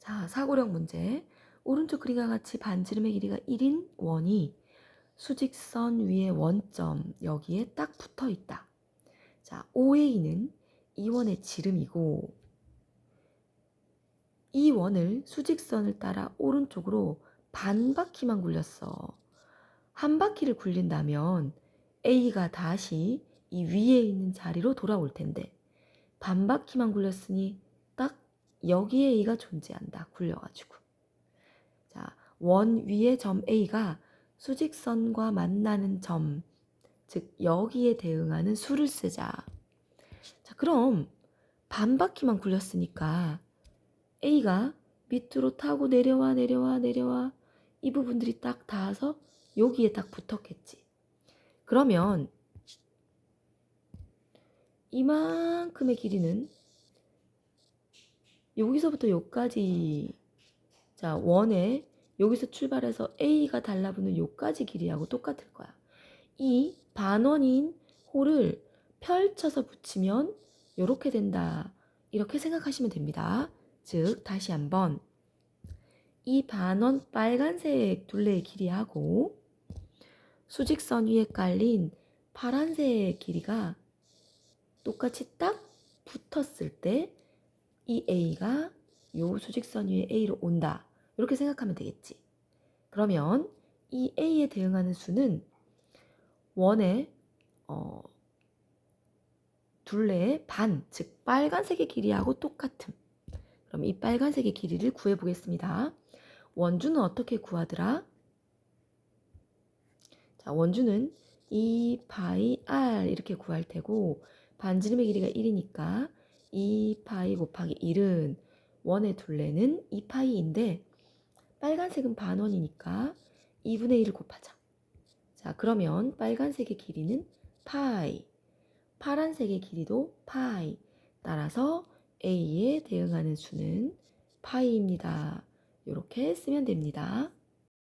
자, 사고력 문제. 오른쪽 그림과 같이 반지름의 길이가 1인 원이 수직선 위에 원점 여기에 딱 붙어 있다. 자, OA는 이 원의 지름이고 이 원을 수직선을 따라 오른쪽으로 반 바퀴만 굴렸어. 한 바퀴를 굴린다면 A가 다시 이 위에 있는 자리로 돌아올 텐데 반 바퀴만 굴렸으니 딱 여기에 A가 존재한다. 굴려가지고. 자, 원 위의 점 A가 수직선과 만나는 점, 즉 여기에 대응하는 수를 쓰자. 자, 그럼 반 바퀴만 굴렸으니까 A가 밑으로 타고 내려와 내려와 내려와 이 부분들이 딱 닿아서 여기에 딱 붙었겠지. 그러면 이만큼의 길이는 여기서부터 여기까지 자 원에 여기서 출발해서 A가 달라붙는 여기까지 길이하고 똑같을 거야. 이 반원인 홀을 펼쳐서 붙이면 이렇게 된다. 이렇게 생각하시면 됩니다. 즉 다시 한번 이 반원 빨간색 둘레의 길이하고 수직선 위에 깔린 파란색 길이가 똑같이 딱 붙었을 때 이 A가 요 수직선 위에 A로 온다. 이렇게 생각하면 되겠지. 그러면 이 A에 대응하는 수는 원의 어, 둘레의 반, 즉 빨간색의 길이하고 똑같음. 그럼 이 빨간색의 길이를 구해 보겠습니다. 원주는 어떻게 구하더라? 자, 원주는 2 파이 r 이렇게 구할 테고 반지름의 길이가 1이니까 2 파이 곱하기 1은 원의 둘레는 2 파이인데 빨간색은 반원이니까 2분의 1을 곱하자. 자, 그러면 빨간색의 길이는 파이, 파란색의 길이도 파이. 따라서 A에 대응하는 수는 파이입니다. 이렇게 쓰면 됩니다.